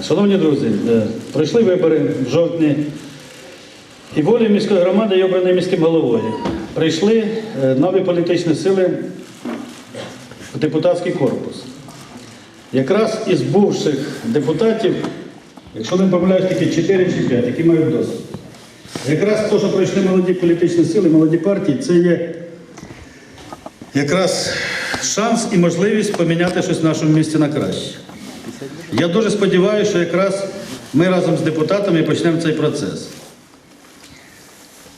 Шановні друзі, е, пройшли вибори в жовтні, і волею міської громади є обраний міським головою. Прийшли е, нові політичні сили в депутатський корпус. Якраз із бувших депутатів, якщо не помиляюсь, тільки 4 чи 5, які мають досвід. Якраз те, що пройшли молоді політичні сили, молоді партії, це є якраз шанс і можливість поміняти щось в нашому місті на краще. Я дуже сподіваюся, що якраз ми разом з депутатами почнемо цей процес.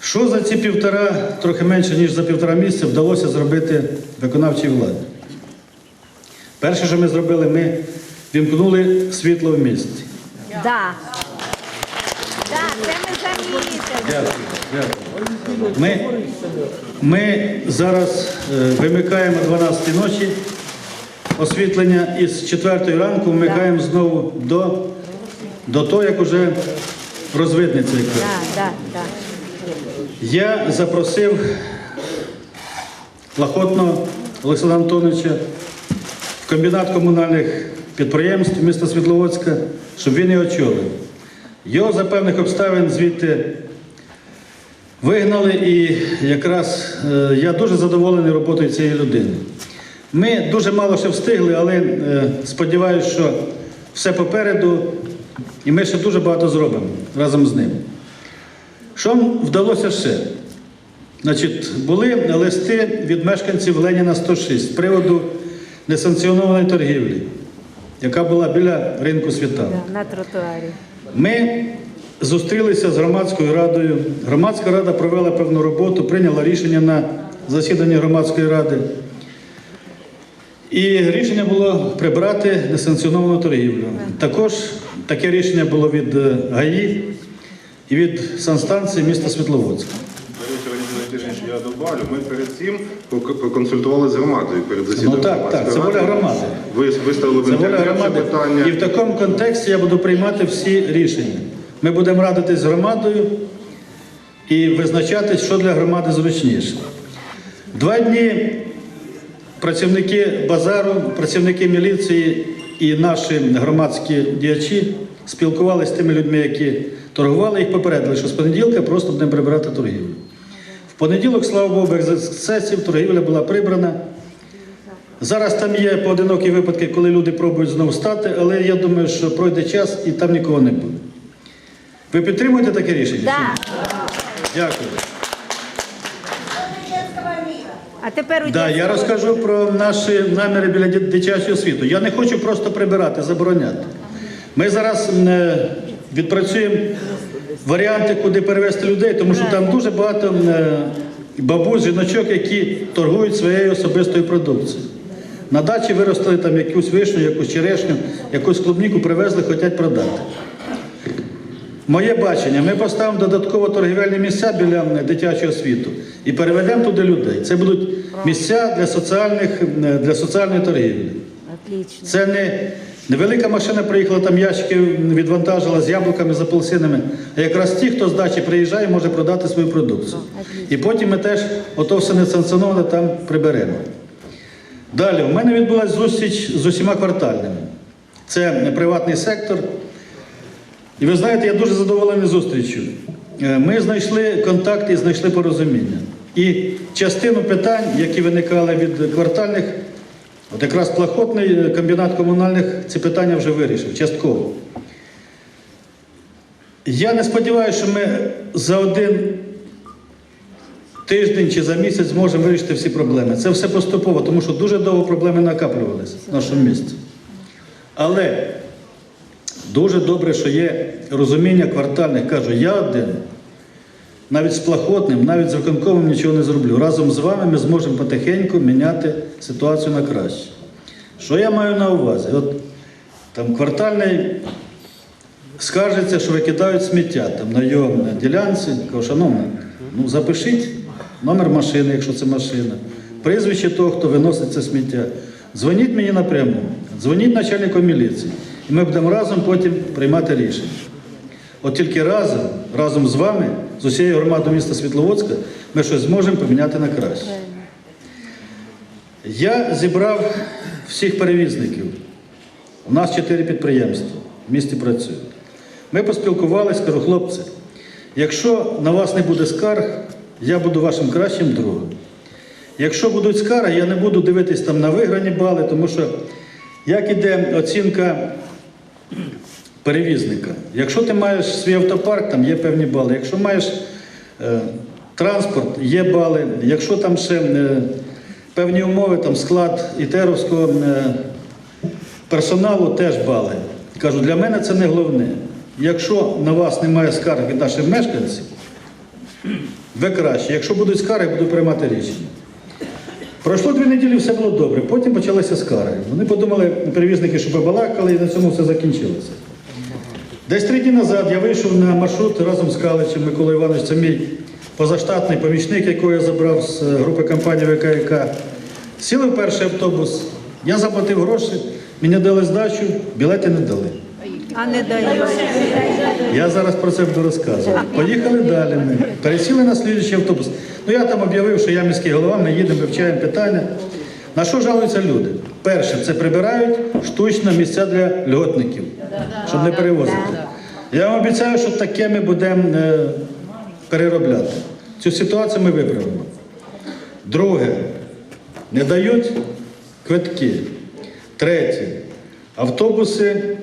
Що за ці півтора, трохи менше, ніж за півтора місяця вдалося зробити виконавчій владі? Перше, що ми зробили, ми вімкнули світло в місті. Да. Да, це ми. Дякую. дякую. Ми, ми зараз е, вимикаємо 12 ночі освітлення і з 4 ранку вмикаємо знову до, до того, як уже да. Я запросив Лахотного Олександра Антоновича в комбінат комунальних підприємств міста Світловодська, щоб він його очолив. Його за певних обставин звідти вигнали, і якраз е, я дуже задоволений роботою цієї людини. Ми дуже мало ще встигли, але е, сподіваюся, що все попереду, і ми ще дуже багато зробимо разом з ним. Що вдалося ще? Значить, були листи від мешканців Леніна 106 з приводу несанкціонованої торгівлі, яка була біля ринку світанок. на тротуарі. Ми зустрілися з громадською радою. Громадська рада провела певну роботу, прийняла рішення на засіданні громадської ради. І рішення було прибрати несанкціоновану торгівлю. Також таке рішення було від е, ГАІ і від санстанції міста Світловодська. До речі, Валентина я добавлю, ми перед цим поконсультували з громадою перед засіданням. Ну так, так, це воля громади. Ви виставили в інтернет громади. питання. І в такому контексті я буду приймати всі рішення. Ми будемо радитись з громадою і визначати, що для громади зручніше. Два дні працівники базару, працівники міліції і наші громадські діячі спілкувалися з тими людьми, які торгували, їх попередили, що з понеділка просто будемо прибирати торгівлю. В понеділок, слава Богу, без ексцесів торгівля була прибрана. Зараз там є поодинокі випадки, коли люди пробують знову стати, але я думаю, що пройде час і там нікого не буде. Ви підтримуєте таке рішення? Да. Дякую. А тепер у Да, я розкажу про наші наміри біля дитячого освіту. Я не хочу просто прибирати, забороняти. Ми зараз е, відпрацюємо варіанти, куди перевезти людей, тому що там дуже багато е, бабусь, жіночок, які торгують своєю особистою продукцією. На дачі виростили там якусь вишню, якусь черешню, якусь клубніку привезли, хочуть продати. Моє бачення, ми поставимо додатково торгівельні місця біля дитячого світу і переведемо туди людей. Це будуть місця для, соціальних, для соціальної торгівлі. Отлично. Це не невелика машина приїхала, там ящики відвантажила з яблуками, з апельсинами, а якраз ті, хто з дачі приїжджає, може продати свою продукцію. І потім ми теж ото все несанкціоноване там приберемо. Далі, у мене відбулася зустріч з усіма квартальними. Це приватний сектор. І ви знаєте, я дуже задоволений зустрічю. Е, Ми знайшли контакт і знайшли порозуміння. І частину питань, які виникали від квартальних, от якраз плахотний комбінат комунальних ці питання вже вирішив, частково. Я не сподіваюся, що ми за один тиждень чи за місяць зможемо вирішити всі проблеми. Це все поступово, тому що дуже довго проблеми накаплювалися в нашому місті. Але Дуже добре, що є розуміння квартальних. Кажу, я один, навіть з плахотним, навіть з виконковим нічого не зроблю. Разом з вами ми зможемо потихеньку міняти ситуацію на краще. Що я маю на увазі? От там квартальний скаржиться, що викидають сміття там, на його ділянці. Кажу, шановна, ну запишіть номер машини, якщо це машина, прізвище того, хто виносить це сміття. Дзвоніть мені напряму, дзвоніть начальнику міліції. І ми будемо разом потім приймати рішення. От тільки разом, разом з вами, з усією громадою міста Світловодська, ми щось зможемо поміняти на краще. Я зібрав всіх перевізників. У нас чотири підприємства. в місті працюють. Ми поспілкувалися, кажу, хлопці, якщо на вас не буде скарг, я буду вашим кращим другом. Якщо будуть скарги, я не буду дивитись там на виграні бали, тому що як іде оцінка перевізника. Якщо ти маєш свій автопарк, там є певні бали. Якщо маєш е, транспорт, є бали. Якщо там ще е, певні умови, там склад ітеровського е, персоналу теж бали. Кажу, для мене це не головне. Якщо на вас немає скарг від наших мешканців, ви краще. Якщо будуть скарги, буду приймати рішення. Пройшло дві неділі, все було добре. Потім почалися скарги. Вони подумали, перевізники, що побалакали, і на цьому все закінчилося. Десь три дні назад я вийшов на маршрут разом з Каличем Микола Іванович, це мій позаштатний помічник, якого я забрав з е, групи компанії ВКК. Сіли в перший автобус, я заплатив гроші, мені дали здачу, білети не дали. А не дають. Я зараз про це буду розказувати. Поїхали далі ми. Пересіли на слідчий автобус. Ну я там об'явив, що я міський голова, ми їдемо, вивчаємо питання. На що жалуються люди? Перше, це прибирають штучно місця для льготників, щоб не перевозити. Я вам обіцяю, що таке ми будемо е, переробляти. Цю ситуацію ми виправимо. Друге, не дають квитки. Третє, автобуси,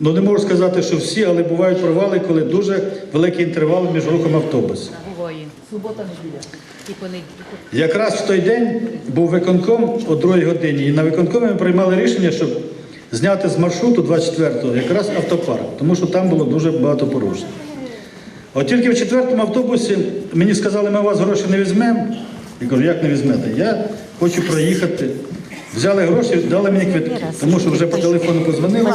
ну не можу сказати, що всі, але бувають провали, коли дуже великий інтервал між рухом автобусів. Субота, неділя. Якраз в той день був виконком о 2 годині, і на виконкомі ми приймали рішення, щоб зняти з маршруту 24-го якраз автопарк, тому що там було дуже багато порушень. От тільки в четвертому автобусі мені сказали, ми у вас гроші не візьмемо. Я кажу, як не візьмете? Я хочу проїхати. Взяли гроші, дали мені квитки, тому що вже по телефону позвонили,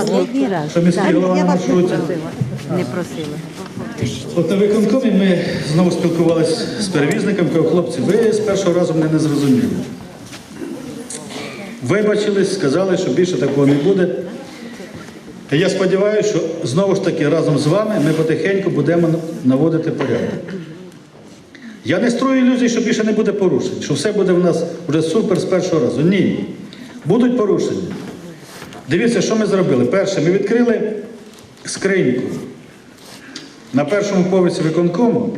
що міський голова на маршруті. Не просила. От на виконкомі ми знову спілкувалися з перевізником, кажу, хлопці, ви з першого разу мене не зрозуміли. Вибачились, сказали, що більше такого не буде. Я сподіваюся, що знову ж таки разом з вами ми потихеньку будемо наводити порядок. Я не строю ілюзій, що більше не буде порушень, що все буде в нас вже супер з першого разу. Ні. Будуть порушення. Дивіться, що ми зробили. Перше, ми відкрили скриньку на першому поверсі виконкому.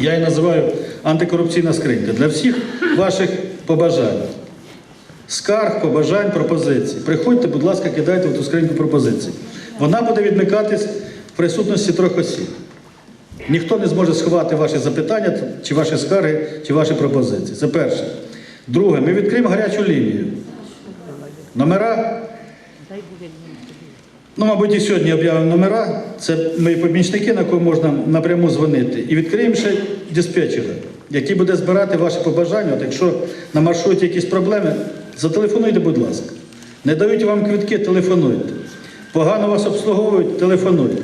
Я її називаю антикорупційна скринька для всіх ваших побажань. Скарг, побажань, пропозицій. Приходьте, будь ласка, кидайте в ту скриньку пропозицій. Вона буде відмикатись в присутності трьох осіб. Ніхто не зможе сховати ваші запитання, чи ваші скарги, чи ваші пропозиції. Це перше. Друге, ми відкриємо гарячу лінію. Номера. Ну, мабуть, і сьогодні об'явимо номера. Це мої помічники, на кого можна напряму дзвонити. І відкриємо ще диспетчера, який буде збирати ваші побажання. От якщо на маршруті якісь проблеми, зателефонуйте, будь ласка. Не дають вам квитки, телефонуйте. Погано вас обслуговують, телефонуйте.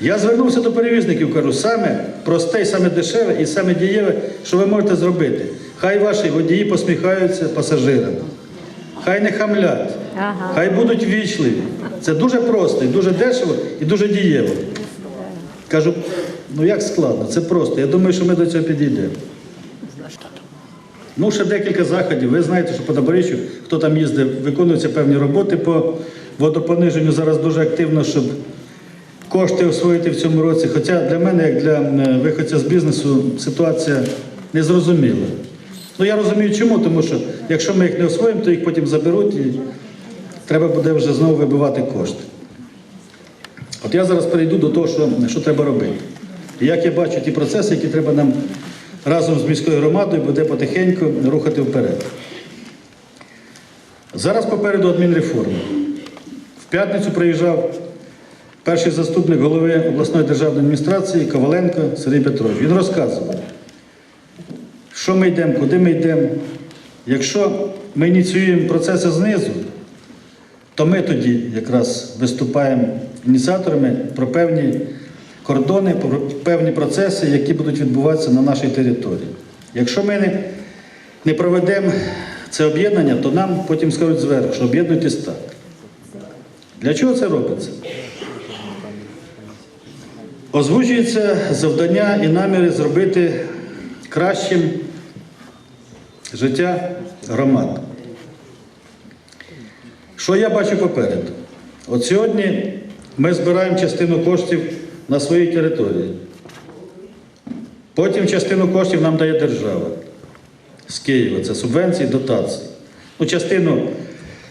Я звернувся до перевізників, кажу, саме просте, і саме дешеве і саме дієве, що ви можете зробити. Хай ваші водії посміхаються пасажирам. Хай не хамлять, Ага. хай будуть вічливі. Це дуже просто, і дуже дешево і дуже дієво. Кажу, ну як складно, це просто. Я думаю, що ми до цього підійдемо. Ну, ще декілька заходів. Ви знаєте, що по Доборіччю, хто там їздив, виконуються певні роботи по водопониженню зараз дуже активно, щоб кошти освоїти в цьому році. Хоча для мене, як для виходця з бізнесу, ситуація незрозуміла. Ну я розумію чому, тому що якщо ми їх не освоїмо, то їх потім заберуть і треба буде вже знову вибивати кошти. От я зараз перейду до того, що, що треба робити. І як я бачу ті процеси, які треба нам разом з міською громадою буде потихеньку рухати вперед. Зараз попереду адмінреформа. В п'ятницю приїжджав перший заступник голови обласної державної адміністрації Коваленко Сергій Петрович. Він розказував, що ми йдемо, куди ми йдемо. Якщо ми ініціюємо процеси знизу, то ми тоді якраз виступаємо ініціаторами про певні кордони, про певні процеси, які будуть відбуватися на нашій території. Якщо ми не, не проведемо це об'єднання, то нам потім скажуть зверху, що об'єднуйтесь так. Для чого це робиться? Озвучується завдання і наміри зробити кращим життя громад. Що я бачу попереду? От сьогодні ми збираємо частину коштів на своїй території. Потім частину коштів нам дає держава з Києва. Це субвенції, дотації. Ну, частину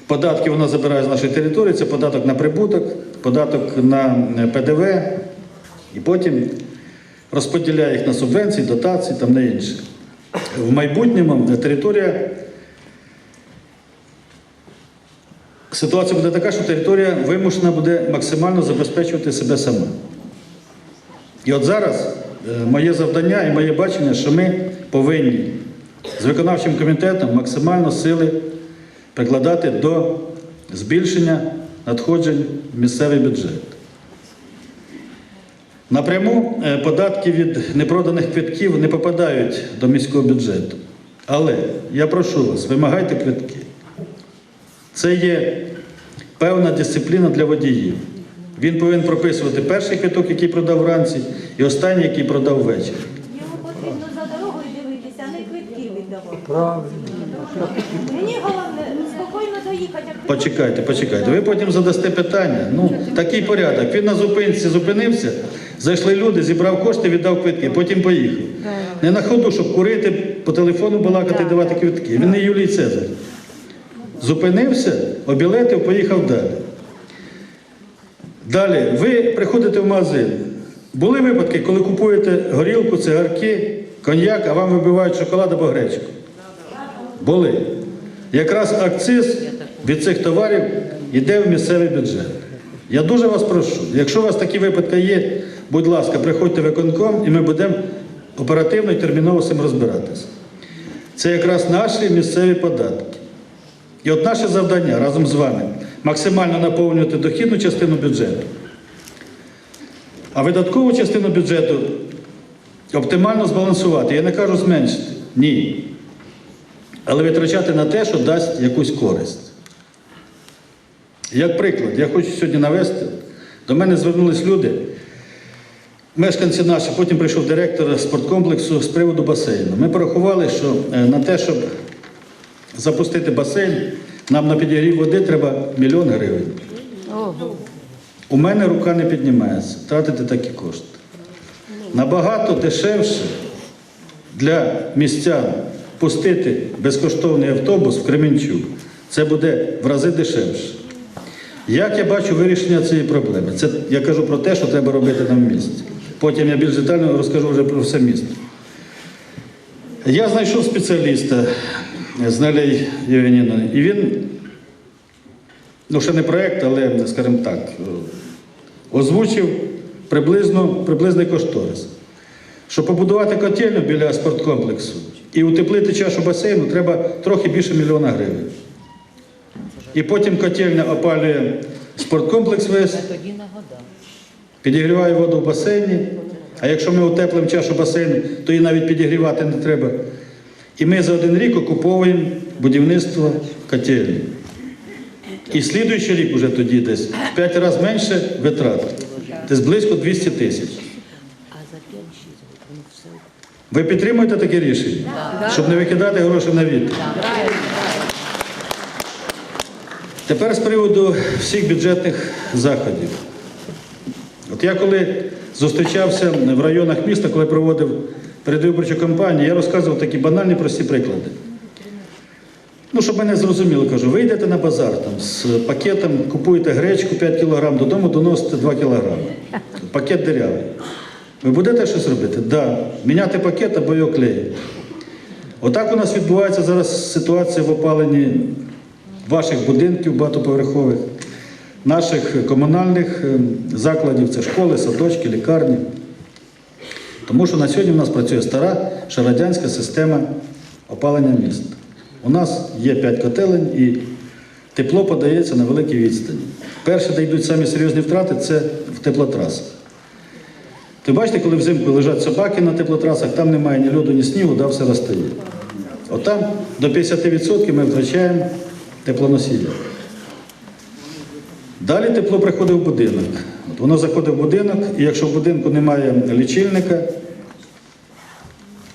податків вона забирає з нашої території, це податок на прибуток, податок на е, ПДВ, і потім розподіляє їх на субвенції, дотації там на інше. В майбутньому територія. Ситуація буде така, що територія вимушена буде максимально забезпечувати себе сама. І от зараз е, моє завдання і моє бачення, що ми повинні з виконавчим комітетом максимально сили прикладати до збільшення надходжень в місцевий бюджет. Напряму е, податки від непроданих квитків не попадають до міського бюджету. Але я прошу вас, вимагайте квитки. Це є певна дисципліна для водіїв. Він повинен прописувати перший квиток, який продав вранці, і останній, який продав ввечері. Йому потрібно за дорогою дивитися, а не квитки віддавати. Правильно. Мені головне спокійно доїхати. Почекайте, почекайте. Ви потім задасте питання. Ну, такий порядок. Він на зупинці зупинився, зайшли люди, зібрав кошти, віддав квитки, потім поїхав. Не на ходу, щоб курити, по телефону балакати, давати квитки. Він не Юлій Цезар. Зупинився, обілетив, поїхав далі. Далі, ви приходите в магазин. Були випадки, коли купуєте горілку, цигарки, коньяк, а вам вибивають шоколад або гречку? Були. Якраз акциз від цих товарів йде в місцевий бюджет. Я дуже вас прошу, якщо у вас такі випадки є, будь ласка, приходьте в виконком і ми будемо оперативно і терміново з цим розбиратися. Це якраз наші місцеві податки. І от наше завдання разом з вами максимально наповнювати дохідну частину бюджету, а видаткову частину бюджету оптимально збалансувати. Я не кажу зменшити. Ні. Але витрачати на те, що дасть якусь користь. Як приклад, я хочу сьогодні навести, до мене звернулись люди, мешканці наші, потім прийшов директор спорткомплексу з приводу басейну. Ми порахували, що е, на те, щоб запустити басейн, нам на підігрів води треба мільйон гривень. У мене рука не піднімається тратити такі кошти. Набагато дешевше для містян пустити безкоштовний автобус в Кременчук. Це буде в рази дешевше. Як я бачу вирішення цієї проблеми? Це я кажу про те, що треба робити нам в місті. Потім я більш детально розкажу вже про все місто. Я знайшов спеціаліста з Нелею Євгенівною, і він, ну ще не проєкт, але, скажімо так, озвучив приблизно, приблизний кошторис. Щоб побудувати котельню біля спорткомплексу і утеплити чашу басейну, треба трохи більше мільйона гривень. І потім котельня опалює спорткомплекс весь, підігріває воду в басейні. А якщо ми утеплимо чашу басейну, то її навіть підігрівати не треба. І ми за один рік окуповуємо будівництво котельні. І слідуючий рік уже тоді десь в 5 разів менше витрат. Десь близько 200 тисяч. А за 5-6 все Ви підтримуєте таке рішення? Щоб не викидати гроші на вітер? Тепер з приводу всіх бюджетних заходів. От я коли зустрічався в районах міста, коли проводив передвиборчу кампанію, я розказував такі банальні прості приклади. Ну, щоб мене зрозуміло, кажу, ви йдете на базар там, з пакетом, купуєте гречку 5 кг, додому доносите 2 кг. Пакет дирявий. Ви будете щось робити? Так. Да. Міняти пакет або його клеїти. Отак у нас відбувається зараз ситуація в опаленні ваших будинків багатоповерхових, наших комунальних ем, закладів, це школи, садочки, лікарні. Тому що на сьогодні в нас працює стара ще радянська система опалення міста. У нас є 5 котелень і тепло подається на великій відстані. Перше, де йдуть самі серйозні втрати, це в теплотрасах. Ви бачите, коли взимку лежать собаки на теплотрасах, там немає ні льоду, ні снігу, да, все розстає. От там до 50% ми втрачаємо теплоносія. Далі тепло приходить в будинок. От воно заходить в будинок, і якщо в будинку немає лічильника,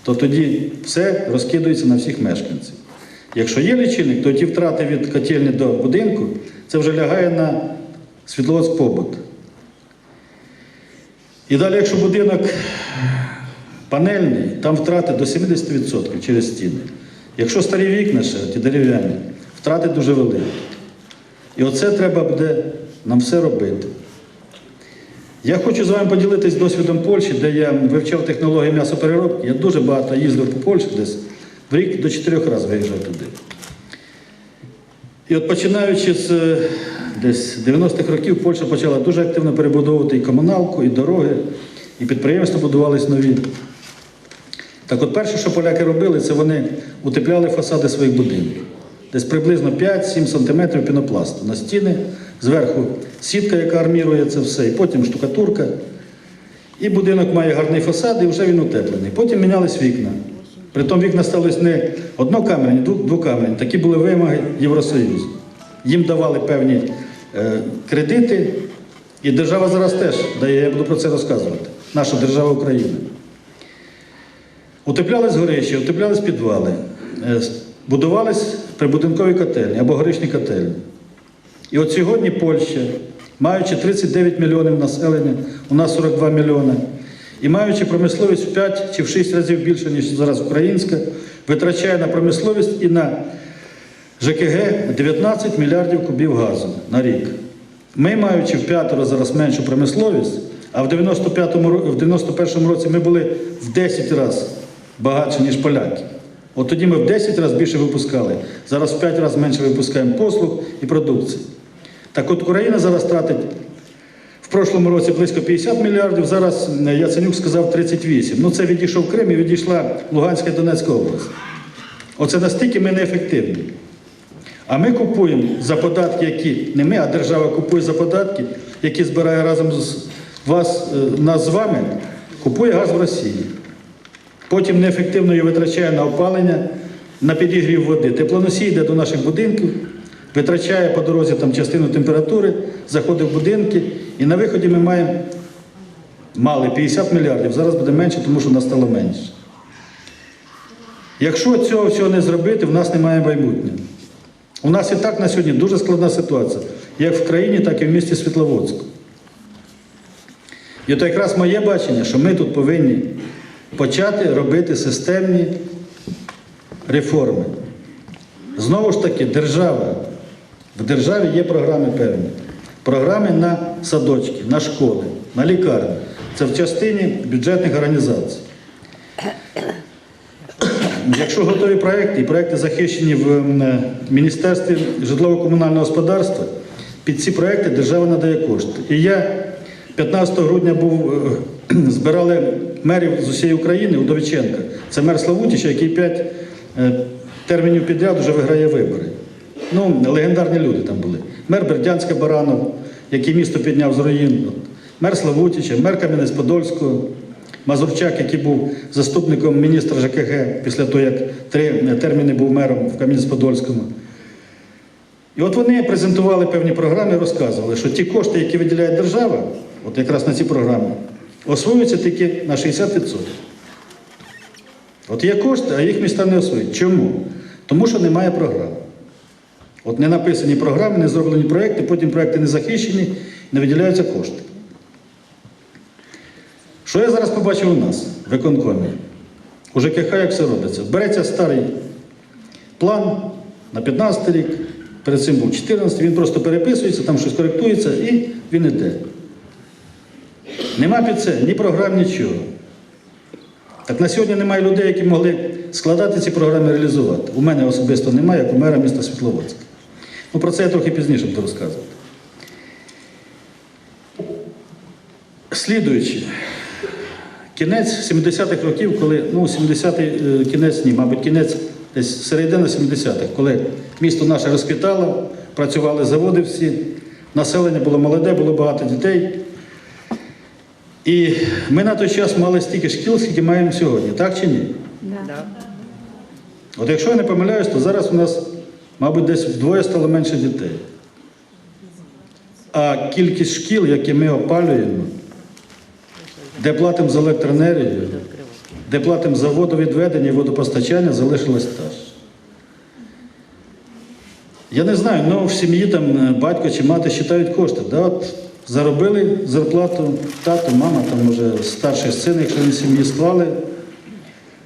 то тоді все розкидується на всіх мешканців. Якщо є лічильник, то ті втрати від котельні до будинку, це вже лягає на Світловодськ побут. І далі, якщо будинок панельний, там втрати до 70% через стіни. Якщо старі вікна ще, ті дерев'яні, втрати дуже великі. І оце треба буде нам все робити. Я хочу з вами поділитись досвідом Польщі, де я вивчав технології м'ясопереробки. Я дуже багато їздив по Польщі десь в рік до чотирьох разів виїжджав туди. І от починаючи з е, десь 90-х років, Польща почала дуже активно перебудовувати і комуналку, і дороги, і підприємства будувались нові. Так от перше, що поляки робили, це вони утепляли фасади своїх будинків. Десь приблизно 5-7 сантиметрів пінопласту на стіни, зверху сітка, яка армірує це все, і потім штукатурка. І будинок має гарний фасад, і вже він утеплений. Потім мінялись вікна. Притом вікна сталися не однокамерні, двокамерні. Такі були вимоги Євросоюзу. Їм давали певні е, кредити, і держава зараз теж дає, я буду про це розказувати. Наша держава Україна. Утеплялись горищі, утеплялись підвали, е, будувались прибудинкові котельні або горишні котельні. І от сьогодні Польща, маючи 39 мільйонів населення, у нас 42 мільйони, і маючи промисловість в 5 чи в 6 разів більше, ніж зараз українська, витрачає на промисловість і на ЖКГ 19 мільярдів кубів газу на рік. Ми, маючи в п'ятеро зараз меншу промисловість, а в 95-му, в 91-му році ми були в 10 разів багатші, ніж поляки. От тоді ми в 10 разів більше випускали. Зараз в 5 разів менше випускаємо послуг і продукції. Так от Україна зараз тратить в прошлому році близько 50 мільярдів, зараз е, Яценюк сказав 38. Ну це відійшов Крим і відійшла Луганська і Донецька область. Оце настільки ми неефективні. А ми купуємо за податки, які не ми, а держава купує за податки, які збирає разом з вас, е, нас з вами, купує газ в Росії. Потім неефективно її витрачає на опалення, на підігрів води. Теплоносій йде до наших будинків, витрачає по дорозі там частину температури, заходить в будинки, і на виході ми маємо мали 50 мільярдів, зараз буде менше, тому що нас стало менше. Якщо цього всього не зробити, в нас немає майбутнього. У нас і так на сьогодні дуже складна ситуація, як в країні, так і в місті Світловодську. І от якраз моє бачення, що ми тут повинні почати робити системні реформи. Знову ж таки, держава. В державі є програми певні. Програми на садочки, на школи, на лікарні. Це в частині бюджетних організацій. Якщо готові проекти, і проекти захищені в Міністерстві житлово-комунального господарства, під ці проекти держава надає кошти. І я 15 грудня був, е, збирали мерів з усієї України у Довіченка. Це мер Славутіча, який 5 термінів підряд вже виграє вибори. Ну, легендарні люди там були. Мер Бердянська Баранов, який місто підняв з руїн. Мер Славутіча, мер Кам'янець-Подольського, Мазурчак, який був заступником міністра ЖКГ після того, як три терміни був мером в Кам'янець-Подольському. І от вони презентували певні програми і розказували, що ті кошти, які виділяє держава, от якраз на ці програми, освоюються тільки на 60%. От є кошти, а їх міста не освоюють. Чому? Тому що немає програм. От не написані програми, не зроблені проекти, потім проекти не захищені, не виділяються кошти. Що я зараз побачив у нас в виконкомі? У ЖКХ як все робиться? Береться старий план на 15 рік, перед цим був 14, він просто переписується, там щось коректується і він іде. Нема під це ні програм, нічого. Так на сьогодні немає людей, які могли складати ці програми реалізувати. У мене особисто немає, як у мера міста Світловодська. Ну про це я трохи пізніше буду розказувати. Слідуючи, кінець 70-х років, коли, ну, 70-й е, кінець, ні, мабуть, кінець десь середина 70-х, коли місто наше розквітало, працювали заводи всі, населення було молоде, було багато дітей. І ми на той час мали стільки шкіл, скільки маємо сьогодні, так чи ні? Да. От якщо я не помиляюсь, то зараз у нас, мабуть, десь вдвоє стало менше дітей. А кількість шкіл, які ми опалюємо, де платимо за електроенергію, де платимо за водовідведення і водопостачання, залишилась та ж. Я не знаю, ну в сім'ї там е, батько чи мати вважають кошти. Да? От заробили зарплату, тато, мама, там може старший син, якщо він в сім'ї склали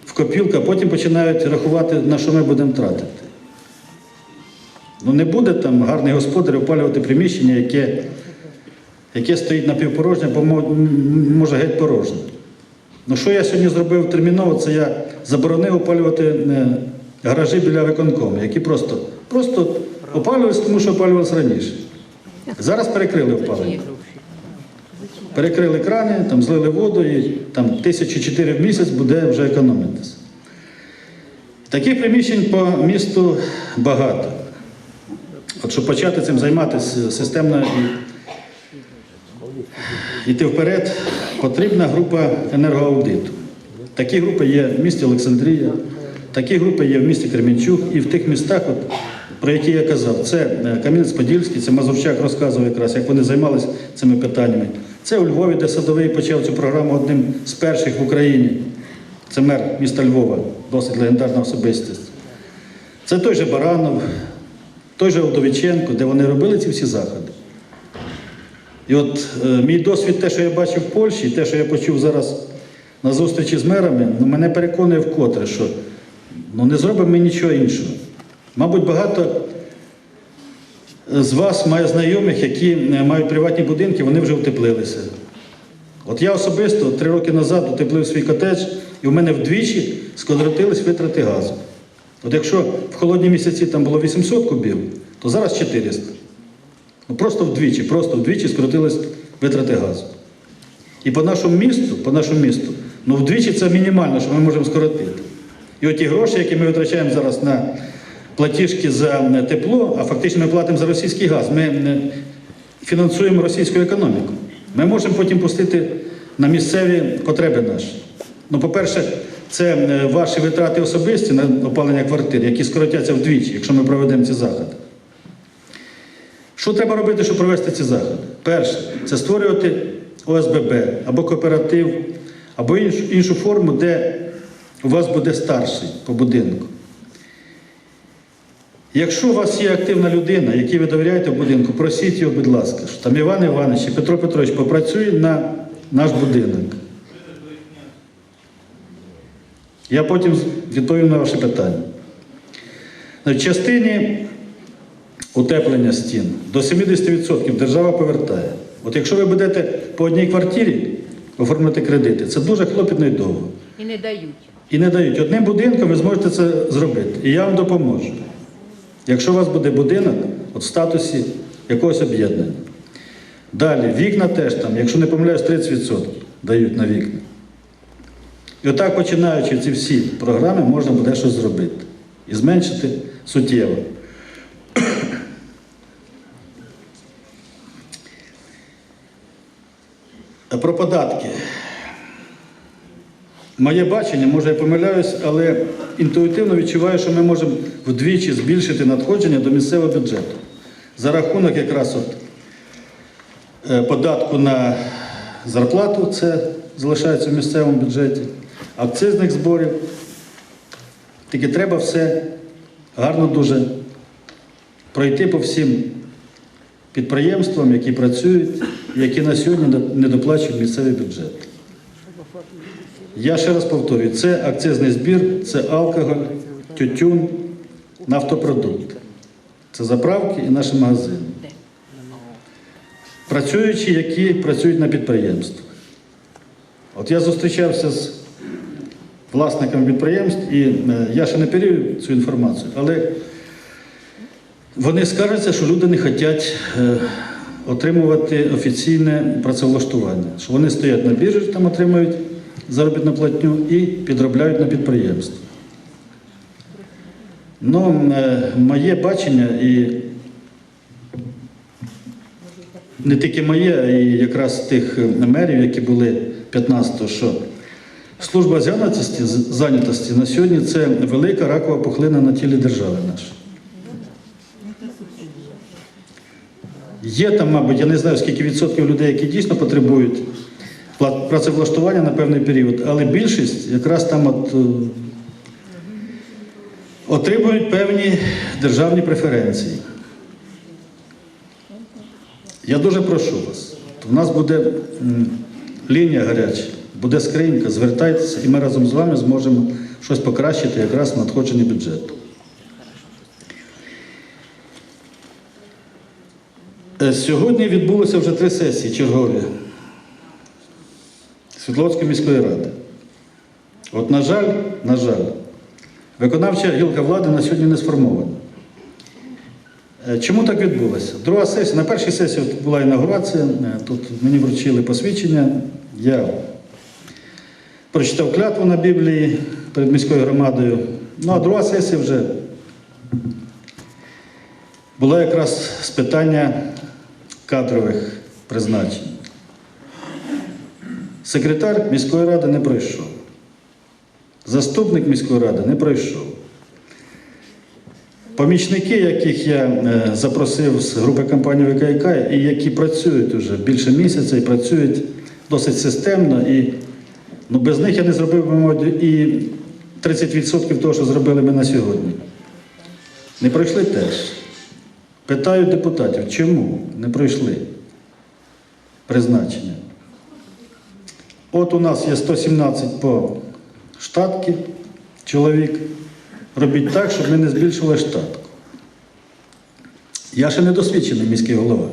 в копілку, а потім починають рахувати, на що ми будемо тратити. Ну не буде там гарний господар опалювати приміщення, яке, яке стоїть напівпорожнє, бо може геть порожнє. Ну що я сьогодні зробив терміново, це я заборонив опалювати е, гаражі біля виконкому, які просто, просто опалювалися, тому що опалювалися раніше. Зараз перекрили опалення. Перекрили крани, там злили воду і там тисячі чотири в місяць буде вже економитися. Таких приміщень по місту багато. От щоб почати цим займатися системно і йти вперед, потрібна група енергоаудиту. Такі групи є в місті Олександрія, такі групи є в місті Кременчук і в тих містах, от, про які я казав, це е, Кам'янець-Подільський, це Мазурчак розказував якраз, як вони займалися цими питаннями. Це у Львові, де Садовий почав цю програму одним з перших в Україні. Це мер міста Львова, досить легендарна особистість. Це той же Баранов, той же Удовиченко, де вони робили ці всі заходи. І от е, мій досвід, те, що я бачив в Польщі, те, що я почув зараз на зустрічі з мерами, ну, мене переконує вкотре, що ну, не зробимо ми нічого іншого. Мабуть, багато з вас має знайомих, які е, мають приватні будинки, вони вже утеплилися. От я особисто три роки назад утеплив свій котедж, і в мене вдвічі скоротились витрати газу. От якщо в холодні місяці там було 800 кубів, то зараз 400. Ну, просто вдвічі, просто вдвічі скоротились витрати газу. І по нашому місту, по нашому місту, ну вдвічі це мінімально, що ми можемо скоротити. І от ті гроші, які ми витрачаємо зараз на платіжки за е, тепло, а фактично ми платимо за російський газ, ми е, фінансуємо російську економіку. Ми можемо потім пустити на місцеві потреби наші. Ну, по-перше, це е, ваші витрати особисті на опалення квартир, які скоротяться вдвічі, якщо ми проведемо ці заходи. Що треба робити, щоб провести ці заходи? Перше, це створювати ОСББ або кооператив, або іншу, іншу форму, де у вас буде старший по будинку. Якщо у вас є активна людина, якій ви довіряєте в будинку, просіть його, будь ласка, що там Іван Іванович чи Петро Петрович попрацює на наш будинок. Я потім відповім на ваше питання. В частині утеплення стін до 70% держава повертає. От якщо ви будете по одній квартирі оформити кредити, це дуже клопітно і довго. І не дають. І не дають. Одним будинком ви зможете це зробити. І я вам допоможу. Якщо у вас буде будинок от в статусі якогось об'єднання. Далі, вікна теж там, якщо не помиляюсь, 30% дають на вікна. І отак, починаючи ці всі програми, можна буде щось зробити. І зменшити суттєво. Про податки. Моє бачення, може я помиляюсь, але інтуїтивно відчуваю, що ми можемо вдвічі збільшити надходження до місцевого бюджету за рахунок якраз от е, податку на зарплату, це залишається в місцевому бюджеті, акцизних зборів. Тільки треба все гарно дуже пройти по всім підприємствам, які працюють, які на сьогодні не доплачують місцевий бюджет. Я ще раз повторюю, це акцизний збір, це алкоголь, тютюн, нафтопродукти. Це заправки і наші магазини. Працюючі, які працюють на підприємствах. От я зустрічався з власниками підприємств, і е, я ще не перевів цю інформацію, але вони скаржаться, що люди не хочуть е, отримувати офіційне працевлаштування, що вони стоять на біржі, там отримують заробітну платню і підробляють на підприємстві. Ну, е, моє бачення і не тільки моє, а й якраз тих е, мерів, які були 15-го, що служба зайнятості, зайнятості на сьогодні це велика ракова пухлина на тілі держави нашої. Є там, мабуть, я не знаю, скільки відсотків людей, які дійсно потребують працевлаштування на певний період, але більшість якраз там от, е, отримують певні державні преференції. Я дуже прошу вас. У нас буде лінія гаряча, буде скринька, звертайтеся, і ми разом з вами зможемо щось покращити якраз в надходженні бюджету. Е, Сьогодні відбулося вже три сесії чергові Світловської міської ради. От, на жаль, на жаль, виконавча гілка влади на сьогодні не сформована. Е, Чому так відбулося? Друга сесія, на першій сесії була інаугурація, е, тут мені вручили посвідчення, я прочитав клятву на Біблії перед міською громадою. Ну а друга сесія вже була якраз з питання кадрових призначень. Секретар міської ради не пройшов. Заступник міської ради не пройшов. Помічники, яких я е, запросив з групи компанії ВКК, і які працюють вже більше місяця і працюють досить системно, і ну, без них я не зробив би, і 30% того, що зробили ми на сьогодні. Не пройшли теж. Питаю депутатів, чому не пройшли призначення? От у нас є 117 по штатки чоловік. Робіть так, щоб ми не збільшили штатку. Я ще не досвідчений міський голова.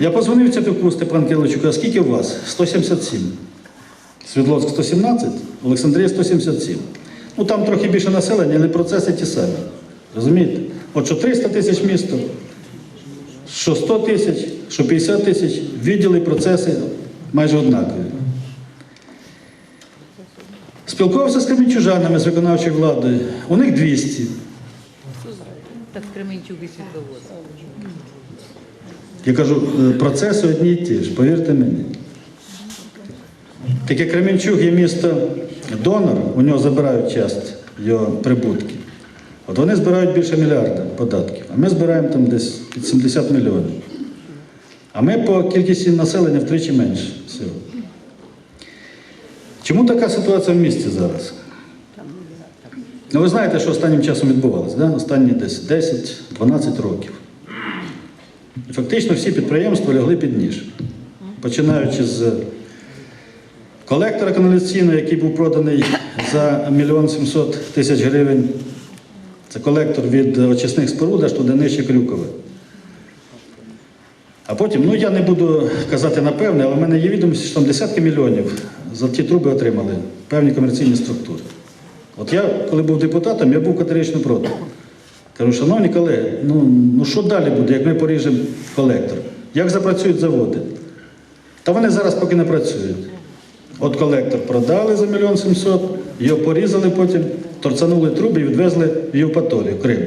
Я позвонив Цятуку Степан Кириловичу, а скільки у вас? 177. Світловськ 117, Олександрія 177. Ну там трохи більше населення, але процеси ті самі. Розумієте? От що 300 тисяч місто, що 100 тисяч, що 50 тисяч, відділи, процеси майже однакові. Спілкувався з кремінчужанами, з виконавчою владою. У них 200. Так Кременчук і Світловод. Я кажу, е, процеси одні й ті ж, повірте мені. Таке Кременчуг є місто донор, у нього забирають часть його прибутки. От вони збирають більше мільярда податків, а ми збираємо там десь під 70 мільйонів. А ми по кількості населення втричі менше всього. Чому така ситуація в місті зараз? Ну, ви знаєте, що останнім часом відбувалося, да? останні десь 10-12 років. Фактично всі підприємства лягли під ніж. Починаючи з колектора каналізаційного, який був проданий за 1 мільйон 700 тисяч гривень. Це колектор від очисних споруд, аж туди нижче Крюкове. А потім, ну я не буду казати напевне, але в мене є відомості, що там десятки мільйонів за ті труби отримали певні комерційні структури. От я, коли був депутатом, я був категорично проти. Кажу, шановні колеги, ну, ну що далі буде, як ми поріжемо колектор? Як запрацюють заводи? Та вони зараз поки не працюють. От колектор продали за мільйон сімсот, його порізали потім, торцанули труби і відвезли в Євпаторію, Крим.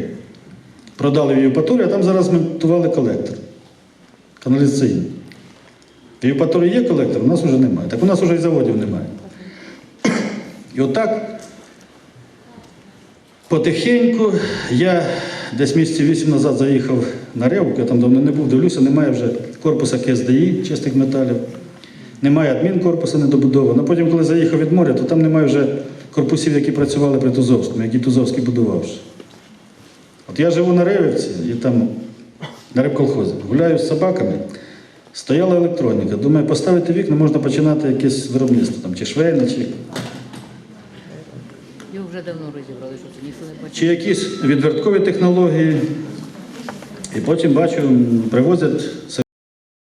Продали в Євпаторію, а там зараз монтували колектор. Каналізаційний. В Євпаторії є колектор, у нас вже немає. Так у нас вже і заводів немає. І отак потихеньку я десь місяців вісім назад заїхав на Ревку, я там давно не був, дивлюся, немає вже корпуса КСДІ чистих металів, немає адмінкорпуса недобудовано. Потім, коли заїхав від моря, то там немає вже корпусів, які працювали при Тузовському, які Тузовський будував. От я живу на Ревівці і там на рибколхозі, гуляю з собаками. Стояла електроніка. Думаю, поставити вікна, можна починати якесь виробництво, там, чи швейне, чи Його вже давно розібрали, що це ніхто не бачив. чи якісь відверткові технології. І потім бачу, привозять